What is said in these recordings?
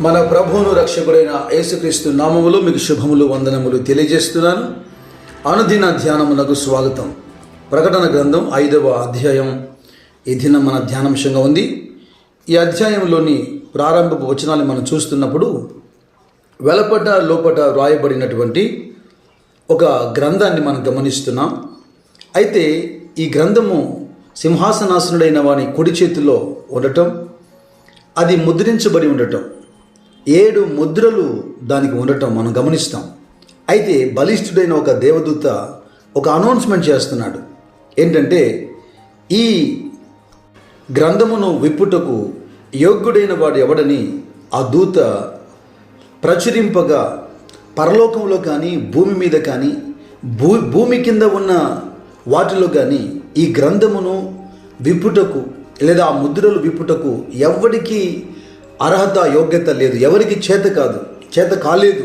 మన ప్రభువును రక్షకుడైన యేసుక్రీస్తు నామములో మీకు శుభములు వందనములు తెలియజేస్తున్నాను. అనుదిన ధ్యానమునకు స్వాగతం. ప్రకటన గ్రంథం ఐదవ అధ్యాయం. ఈ దినం మన ధ్యానాంశంగా ఉంది. ఈ అధ్యాయంలోని ప్రారంభపు వచనాలు మనం చూస్తున్నప్పుడు వెలపట లోపట వ్రాయబడినటువంటి ఒక గ్రంథాన్ని మనం గమనిస్తున్నాం. అయితే ఈ గ్రంథము సింహాసనాసనుడైన వాని కుడి చేతిలో ఉండటం అది ముద్రించబడి ఉండటం ఏడు ముద్రలు దానికి ఉండటం మనం గమనిస్తాం. అయితే బలిష్ఠుడైన ఒక దేవదూత ఒక అనౌన్స్మెంట్ చేస్తున్నాడు. ఏంటంటే ఈ గ్రంథమును విప్పుటకు యోగ్యుడైన వాడు ఎవడని ఆ దూత ప్రచురింపగా పరలోకంలో కానీ భూమి మీద కానీ భూ భూమి కింద ఉన్న వాటిలో కానీ ఈ గ్రంథమును విప్పుటకు లేదా ఆ ముద్రలు విప్పుటకు ఎవరికి అర్హత యోగ్యత లేదు. ఎవరికి చేత కాదు చేత కాలేదు.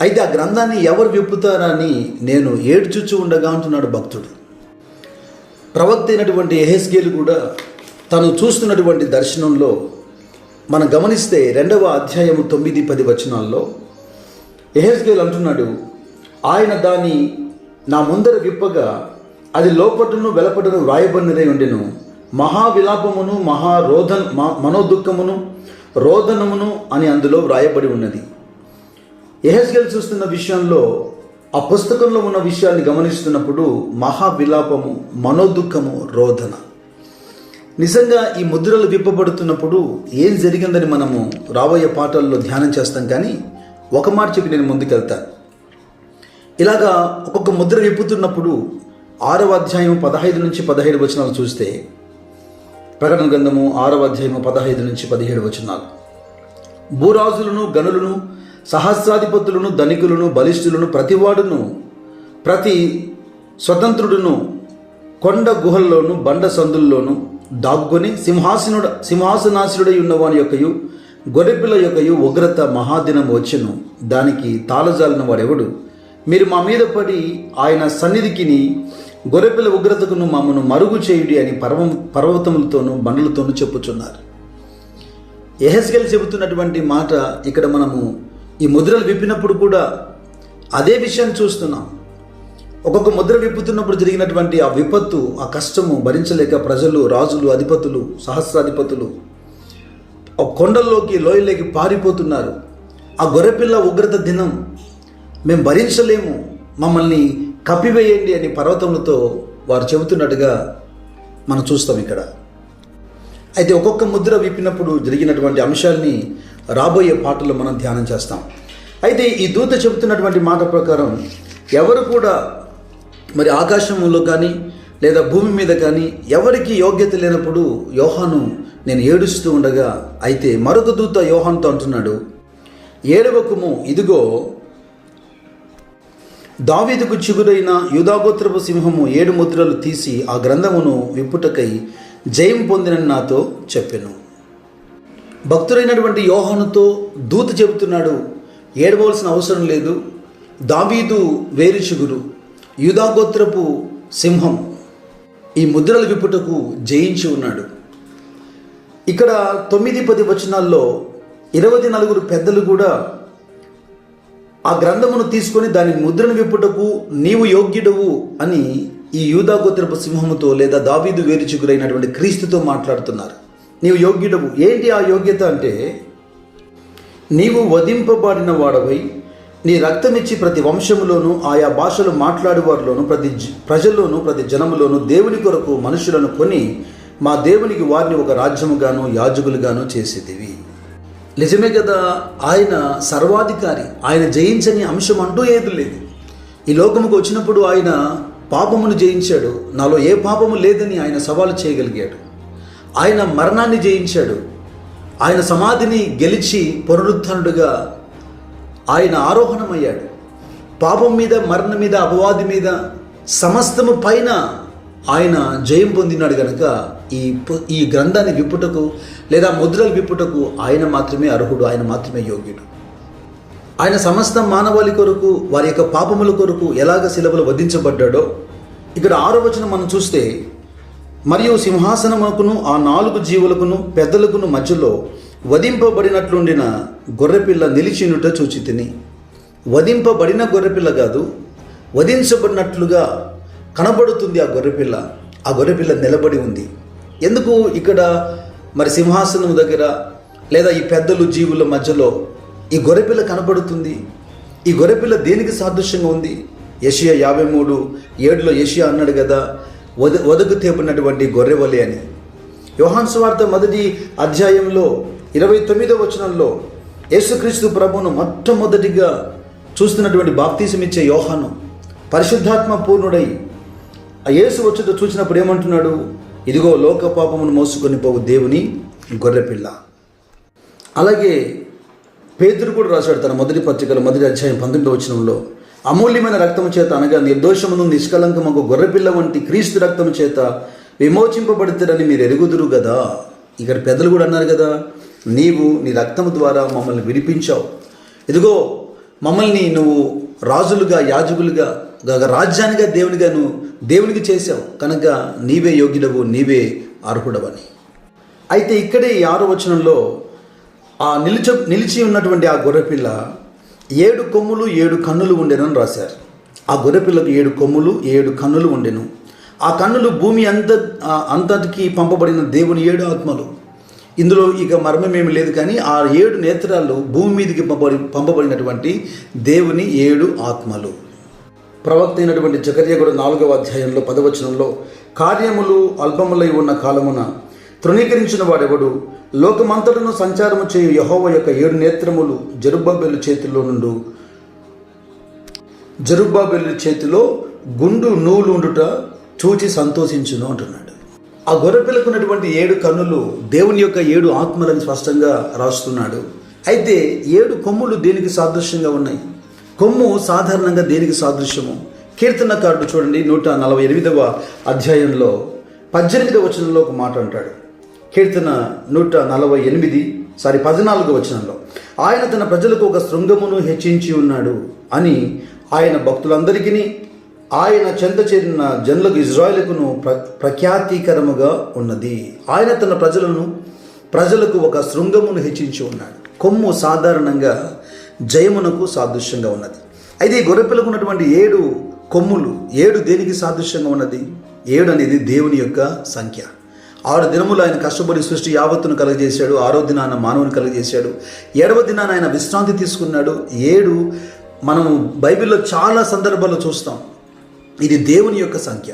అయితే ఆ గ్రంథాన్ని ఎవరు విప్పుతారని నేను ఏడ్చుచు ఉండగా అంటున్నాడు భక్తుడు. ప్రవక్త అయినటువంటి ఎహెస్గేలు కూడా తను చూస్తున్నటువంటి దర్శనంలో మనం గమనిస్తే రెండవ అధ్యాయము తొమ్మిది పది వచనాల్లో ఎహెస్గేల్ అంటున్నాడు ఆయన దాని నా ముందర విప్పగా అది లోపటను వెలపటను వ్రాయబడినదై ఉండెను. మహావిలాపమును మహారోధన్ మనోదుఖమును రోదనమును అని అందులో వ్రాయబడి ఉన్నది. ఎహెస్గెల్ చూస్తున్న విషయంలో ఆ పుస్తకంలో ఉన్న విషయాన్ని గమనిస్తున్నప్పుడు మహావిలాపము మనోదుఖము రోధన నిజంగా ఈ ముద్రలు విప్పబడుతున్నప్పుడు ఏం జరిగిందని మనము రాబోయే పాటల్లో ధ్యానం చేస్తాం కానీ ఒక మాట చెప్పి నేను ముందుకెళ్తాను ఇలాగా ఒక్కొక్క ముద్ర విప్పుతున్నప్పుడు ఆరవ అధ్యాయం పదహైదు నుంచి పదహైదు వచనాలు చూస్తే ప్రకటన గ్రంథము ఆరవ అధ్యాయము పదహైదు నుంచి పదిహేడు వచనాలు. భూరాజులను గనులను సహస్రాధిపతులను ధనికులను బలిష్ఠులను ప్రతివాడును ప్రతి స్వతంత్రుడును కొండ గుహల్లోను బండ సందుల్లోను దాక్కుని సింహాసనుడు సింహాసనాశనుడై ఉన్నవాని యొక్కయు గొర్రెపిల్ల యొక్కయు ఉగ్రత మహాదినం వచ్చెను. దానికి తాళజాలిన వాడెవడు మీరు మా మీద పడి ఆయన సన్నిధికిని గొర్రెపిల్ల ఉగ్రతకును మమ్మను మరుగు చేయుడి అని పర్వం పర్వతములతోనూ బండలతోనూ చెప్పుచున్నారు. ఎహెస్గల్ చెబుతున్నటువంటి మాట ఇక్కడ మనము ఈ ముద్రలు విప్పినప్పుడు కూడా అదే విషయాన్ని చూస్తున్నాం. ఒక్కొక్క ముద్ర విప్పుతున్నప్పుడు జరిగినటువంటి ఆ విపత్తు ఆ కష్టము భరించలేక ప్రజలు రాజులు అధిపతులు సహస్రాధిపతులు ఆ కొండల్లోకి లోయలోకి పారిపోతున్నారు. ఆ గొర్రెపిల్ల ఉగ్రత దినం మేము భరించలేము మమ్మల్ని కప్పివేయండి అని పర్వతములతో వారు చెబుతున్నట్టుగా మనం చూస్తాం ఇక్కడ. అయితే ఒక్కొక్క ముద్ర విప్పినప్పుడు జరిగినటువంటి అంశాల్ని రాబోయే పాటల్లో మనం ధ్యానం చేస్తాం. అయితే ఈ దూత చెబుతున్నటువంటి మాట ప్రకారం ఎవరు కూడా మరి ఆకాశంలో కానీ లేదా భూమి మీద కానీ ఎవరికి యోగ్యత లేనప్పుడు యోహాను నేను ఏడుస్తూ ఉండగా అయితే మరొక దూత యోహాన్తో అంటున్నాడు ఏడవకుము ఇదిగో దావీదుకు చిగురైన యూదాగోత్రపు సింహము ఏడు ముద్రలు తీసి ఆ గ్రంథమును విప్పుటకై జయం పొందినని నాతో చెప్పెను. భక్తుడైనటువంటి యోహానుతో దూత చెబుతున్నాడు ఏడవలసిన అవసరం లేదు. దావీదు వేరు చిగురు యూదాగోత్రపు సింహం. ఈ ముద్రలు విప్పుటకు జయించి ఉన్నాడు. ఇక్కడ తొమ్మిది పది వచనాల్లో ఇరవై నలుగురు పెద్దలు కూడా ఆ గ్రంథమును తీసుకొని దాని ముద్రను విప్పుటకు నీవు యోగ్యుడవు అని ఈ యూదాగోత్రపు సింహముతో లేదా దావీదు వేరుచుగురైనటువంటి క్రీస్తుతో మాట్లాడుతున్నారు. నీవు యోగ్యుడవు. ఏంటి ఆ యోగ్యత అంటే నీవు వధింపబడిన వాడవై నీ రక్తమిచ్చి ప్రతి వంశములోను ఆయా భాషలు మాట్లాడేవారిలోను ప్రతి జ- ప్రజల్లోనూ ప్రతి జనములోను దేవుని కొరకు మనుషులను కొని మా దేవునికి వారిని ఒక రాజ్యముగాను యాజకులుగాను చేసేదివి. నిజమే కదా ఆయన సర్వాధికారి ఆయన జయించని అంశం అంటూ ఏది లేదు. ఈ లోకముకు వచ్చినప్పుడు ఆయన పాపమును జయించాడు. నాలో ఏ పాపము లేదని ఆయన సవాలు చేయగలిగాడు. ఆయన మరణాన్ని జయించాడు. ఆయన సమాధిని గెలిచి పునరుద్ధరణుడుగా ఆయన ఆరోహణమయ్యాడు. పాపం మీద మరణం మీద అపవాది మీద సమస్తము పైన ఆయన జయం పొందినాడు కనుక ఈ ఈ గ్రంథాన్ని విప్పుటకు లేదా ముద్రలు విప్పుటకు ఆయన మాత్రమే అర్హుడు ఆయన మాత్రమే యోగ్యుడు. ఆయన సమస్త మానవాళి కొరకు వారి యొక్క పాపముల కొరకు ఎలాగ శిలవలు వధించబడ్డాడో ఇక్కడ ఆరో వచనం మనం చూస్తే మరియు సింహాసనమునకును ఆ నాలుగు జీవులకును పెద్దలకును మధ్యలో వధింపబడినట్లుండిన గొర్రెపిల్ల నిలిచినుట చూచి తిని వధింపబడిన గొర్రెపిల్ల కాదు వధించబడినట్లుగా కనబడుతుంది ఆ గొర్రెపిల్ల. ఆ గొర్రెపిల్ల నిలబడి ఉంది. ఎందుకు ఇక్కడ మరి సింహాసనం దగ్గర లేదా ఈ పెద్దలు జీవుల మధ్యలో ఈ గొర్రెపిల్ల కనబడుతుంది? ఈ గొర్రెపిల్ల దేనికి సాదృశ్యంగా ఉంది? ఏషియా యాభై మూడు ఏడులో ఏషియా అన్నాడు కదా వద వదకు తేపినటువంటి గొర్రెవలి అని. యోహాన్ సువార్త మొదటి అధ్యాయంలో ఇరవై తొమ్మిదో వచనంలో యేసుక్రీస్తు ప్రభును మొట్టమొదటిగా చూస్తున్నటువంటి బాప్తీసం ఇచ్చే యోహాను పరిశుద్ధాత్మ పూర్ణుడై ఆ యేసు వచ్చుట చూసినప్పుడు ఏమంటున్నాడు? ఇదిగో లోక పాపమును మోసుకొని పోవు దేవుని గొర్రెపిల్ల అలాగే పేదరు కూడా రాశాడు తన మొదటి పత్రికలో మొదటి అధ్యాయం పంతొమ్మిది వచనంలో. అమూల్యమైన రక్తము చేత అనగా నిర్దోషమును నిష్కలంకమకు గొర్రెపిల్ల వంటి క్రీస్తు రక్తము చేత విమోచింపబడుతారని మీరు ఎరుగుదురు కదా ఇక్కడ పెద్దలు కూడా అన్నారు కదా నీవు నీ రక్తము ద్వారా మమ్మల్ని విడిపించావు. ఇదిగో మమ్మల్ని నువ్వు రాజులుగా యాజకులుగా రాజ్యానిగా దేవునిగా నువ్వు దేవునికి చేశావు. కనుక నీవే యోగ్యుడవు నీవే అర్హుడవని. అయితే ఇక్కడే ఈ ఆరు వచనంలో ఆ నిలిచ నిలిచి ఉన్నటువంటి ఆ గొర్రెపిల్ల ఏడు కొమ్ములు ఏడు కన్నులు ఉండెనని రాశారు. ఆ గొర్రెపిల్లకు ఏడు కొమ్ములు ఏడు కన్నులు ఉండెను. ఆ కన్నులు భూమి అంత అంతటికి పంపబడిన దేవుని ఏడు ఆత్మలు. ఇందులో ఇక మర్మమేమి లేదు కానీ ఆ ఏడు నేత్రాలు భూమి మీదకి పంపబడి పంపబడినటువంటి దేవుని ఏడు ఆత్మలు. ప్రవక్త అయినటువంటి జకర్య కూడా నాలుగవ అధ్యాయంలో పదవచనంలో కార్యములు అల్పములై ఉన్న కాలమున తృణీకరించిన వాడెవడు? లోకమంతటను సంచారము చేయు యహోవ యొక్క ఏడు నేత్రములు జరుబాబెలు చేతిలో నుండు జరుబాబెలు చేతిలో గుండు నూలు ఉండుట చూచి సంతోషించును అంటున్నాడు. ఆ గొర్రెపిల్లకు ఉన్నటువంటి ఏడు కన్నులు దేవుని యొక్క ఏడు ఆత్మలని స్పష్టంగా రాస్తున్నాడు. అయితే ఏడు కొమ్ములు దేనికి సాదృశ్యంగా ఉన్నాయి? కొమ్ము సాధారణంగా దేనికి సాదృశ్యము? కీర్తనకారుడు చూడండి నూట నలభై ఎనిమిదవ అధ్యాయంలో పద్దెనిమిదవ వచనంలో ఒక మాట అంటాడు. కీర్తన నూట నలభై ఎనిమిది సారీ పద్నాలుగు వచనంలో ఆయన తన ప్రజలకు ఒక శృంగమును హెచ్చించి ఉన్నాడు అని ఆయన భక్తులందరికీ ఆయన చెంత చేరిన జనులకు ఇజ్రాయెల్కును ప్ర ప్రఖ్యాతికరముగా ఉన్నది. ఆయన తన ప్రజలను ప్రజలకు ఒక శృంగమును హెచ్చించి ఉన్నాడు. కొమ్ము సాధారణంగా జయమునకు సాదృశ్యంగా ఉన్నది. అయితే ఈ గొర్రెపిల్లకు ఉన్నటువంటి ఏడు కొమ్ములు ఏడు దేనికి సాదృశ్యంగా ఉన్నది? ఏడు అనేది దేవుని యొక్క సంఖ్య. ఆరు దినములు ఆయన కష్టపడి సృష్టి యావత్తును కలుగజేశాడు ఆరో దినాన మానవుని కలుగజేశాడు ఏడవ దినాన ఆయన విశ్రాంతి తీసుకున్నాడు. ఏడు మనం బైబిల్లో చాలా సందర్భాల్లో చూస్తాం. ఇది దేవుని యొక్క సంఖ్య.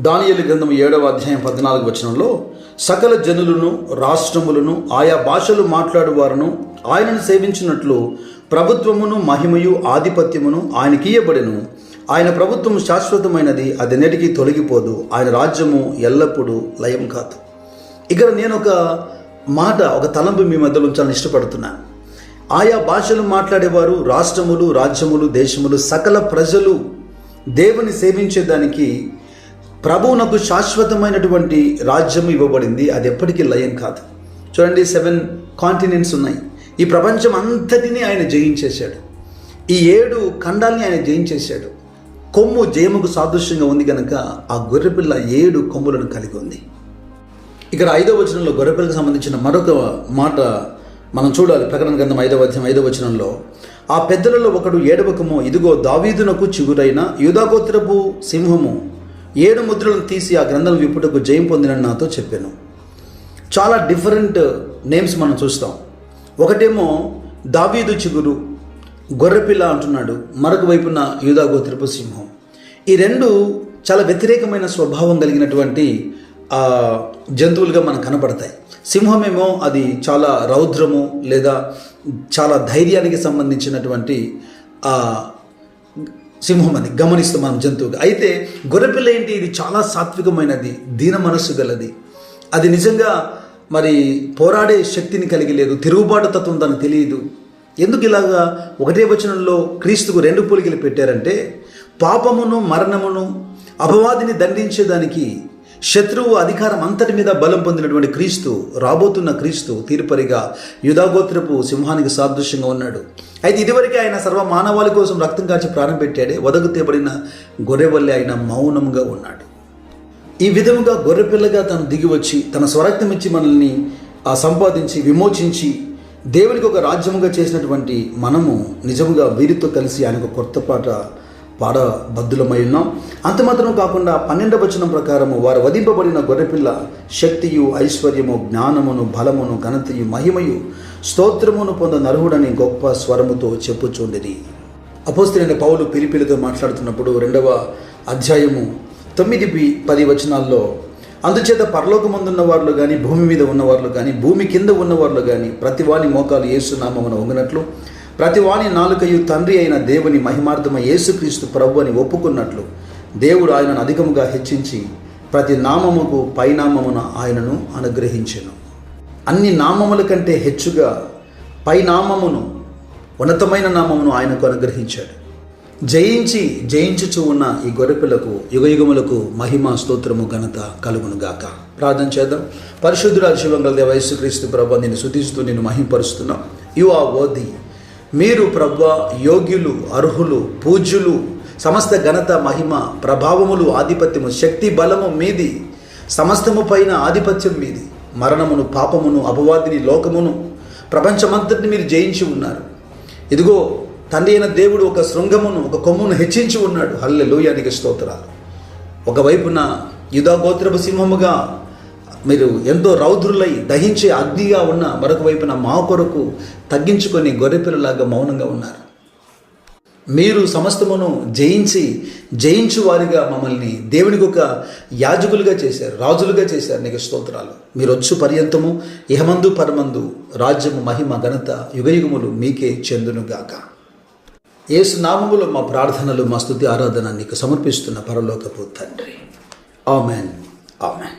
దానియలు గ్రంథం ఏడవ అధ్యాయం పద్నాలుగు వచనంలో సకల జనులను రాష్ట్రములను ఆయా భాషలు మాట్లాడువారును ఆయనను సేవించినట్లు ప్రభుత్వమును మహిమయు ఆధిపత్యమును ఆయనకియబడెను ఆయన ప్రభుత్వం శాశ్వతమైనది అది నెటికి తొలగిపోదు. ఆయన రాజ్యము ఎల్లప్పుడూ లయం కాదు. ఇక్కడ నేను ఒక మాట ఒక తలంపు మీ మధ్యలో ఉంచాలని ఇష్టపడుతున్నాను ఆయా భాషలు మాట్లాడేవారు రాష్ట్రములు రాజ్యములు దేశములు సకల ప్రజలు దేవుని సేవించేదానికి ప్రభువునకు శాశ్వతమైనటువంటి రాజ్యం ఇవ్వబడింది. అది ఎప్పటికీ లయం కాదు. చూడండి సెవెన్ కాంటినెంట్స్ ఉన్నాయి. ఈ ప్రపంచం అంతటినీ ఆయన జయించేశాడు. ఈ ఏడు ఖండాల్ని ఆయన జయించేశాడు. కొమ్ము జయముకు సాదృశ్యంగా ఉంది కనుక ఆ గొర్రెపిల్ల ఏడు కొమ్ములను కలిగి ఉంది. ఇక్కడ ఐదవ వచనంలో గొర్రెపిల్లకు సంబంధించిన మరొక మాట మనం చూడాలి. ప్రకటన గ్రంథం ఐదవ అధ్యాయం ఐదవ వచనంలో ఆ పెద్దలలో ఒకడు ఏడవకము ఇదిగో దావీదునకు చిగురైన యూదాగోత్రపు సింహము ఏడు ముద్రలను తీసి ఆ గ్రంథం విప్పుటకు జయం పొందినని నాతో చెప్పాను. చాలా డిఫరెంట్ నేమ్స్ మనం చూస్తాం. ఒకటేమో దావీదు చిగురు గొర్రెపిల్ల అంటున్నాడు మరొక వైపున యూదాగోత్రపు సింహం. ఈ రెండు చాలా వ్యతిరేకమైన స్వభావం కలిగినటువంటి జంతువులుగా మనకు కనపడతాయి. సింహమేమో అది చాలా రౌద్రము లేదా చాలా ధైర్యానికి సంబంధించినటువంటి సింహం అని గమనిస్తాం మనం జంతువుగా. అయితే గొర్రెపిల్ల ఏంటి? ఇది చాలా సాత్వికమైనది దీన మనస్సు గలది. అది నిజంగా మరి పోరాడే శక్తిని కలిగి లేదు తిరుగుబాటు తత్వం తనకు తెలియదు. ఎందుకు ఇలాగా? ఒకటే వచనంలో క్రీస్తుకు రెండు పోలికలు పెట్టారంటే పాపమును మరణమును అపవాదిని దండించేదానికి శత్రువు అధికారం అంతటి మీద బలం పొందినటువంటి క్రీస్తు రాబోతున్న క్రీస్తు తీర్పరిగా యుధాగోత్రపు సింహానికి సాదృశ్యంగా ఉన్నాడు. అయితే ఇదివరకే ఆయన సర్వ మానవాళి కోసం రక్తం కాచి ప్రాణం పెట్టాడే వదకు తేబడిన గొర్రెవల్లి ఆయన మౌనంగా ఉన్నాడు. ఈ విధముగా గొర్రెపిల్లగా తను దిగి వచ్చి తన స్వరక్తం ఇచ్చి మనల్ని ఆ సంపాదించి విమోచించి దేవునికి ఒక రాజ్యముగా చేసినటువంటి మనము నిజముగా వీరితో కలిసి ఆయనకు కొత్త పాట పాడబద్దులమై ఉన్నాం. అంత మాత్రం కాకుండా పన్నెండవ వచనం ప్రకారము వారు వధింపబడిన గొర్రెపిల్ల శక్తియు ఐశ్వర్యము జ్ఞానమును బలమును ఘనతయు మహిమయు స్తోత్రమును పొంద నరుహుడని గొప్ప స్వరముతో చెప్పుచుండిరి. అపోస్తులైన పౌలు పిలిపిలితో మాట్లాడుతున్నప్పుడు రెండవ అధ్యాయము తొమ్మిది పది వచనాల్లో అందుచేత పరలోకమందున్న వాళ్ళు కానీ భూమి మీద ఉన్నవాళ్ళు కానీ భూమి కింద ఉన్నవాళ్ళు కానీ ప్రతివాని మోకాలు ఏసునామమున వంగినట్లు ప్రతివాని నాలుకయు తండ్రి అయిన దేవుని మహిమార్థమ యేసుక్రీస్తు ప్రభు అని ఒప్పుకున్నట్లు దేవుడు ఆయనను అధికముగా హెచ్చించి ప్రతి నామముకు పైనామమున ఆయనను అనుగ్రహించెను. అన్ని నామముల కంటే హెచ్చుగా పై నామమును ఉన్నతమైన నామమును ఆయనకు అనుగ్రహించాడు. జయించి జయించుచు ఉన్న ఈ గొర్రెపిల్లకు యుగయుగములకు మహిమ స్తోత్రము ఘనత కలుగును గాక. ప్రార్థన చేద్దాం. పరిశుద్ధుడు శివంగల దేవ యేసుక్రీస్తు ప్రభు నిన్ను శుతిస్తూ నిన్ను మహింపరుస్తున్నాం. యు ఆర్ వర్ది మీరు ప్రభు యోగ్యులు అర్హులు పూజ్యులు సమస్త ఘనత మహిమ ప్రభావములు ఆధిపత్యము శక్తి బలము మీది సమస్తము పైన ఆధిపత్యం మీది మరణమును పాపమును అపవాదిని లోకమును ప్రపంచమంతటిని మీరు జయించి ఉన్నారు. ఇదిగో తండ్రి అయిన దేవుడు ఒక శృంగమును ఒక కొమ్మును హెచ్చించి ఉన్నాడు. హల్లె లోయానికి స్తోత్రాలు. ఒకవైపున యుధా గోత్రపు సింహముగా మీరు ఎంతో రౌద్రులై దహించే అగ్నిగా ఉన్న మరొక వైపున మా కొరకు తగ్గించుకొని గొర్రెపిల్లలాగా మౌనంగా ఉన్నారు. మీరు సమస్తమును జయించి జయించు వారిగా మమ్మల్ని దేవునికి ఒక యాజకులుగా చేశారు రాజులుగా చేశారు. నీకు స్తోత్రాలు. మీరు వచ్చు పర్యంతము ఇహమందు పరమందు రాజ్యము మహిమ ఘనత యుగయుగములు మీకే చెందునుగాక. ఏసు నామములో మా ప్రార్థనలు మా స్థుతి ఆరాధన నీకు సమర్పిస్తున్న పరలోకపు తండ్రి. ఆమెన్. ఆమెన్.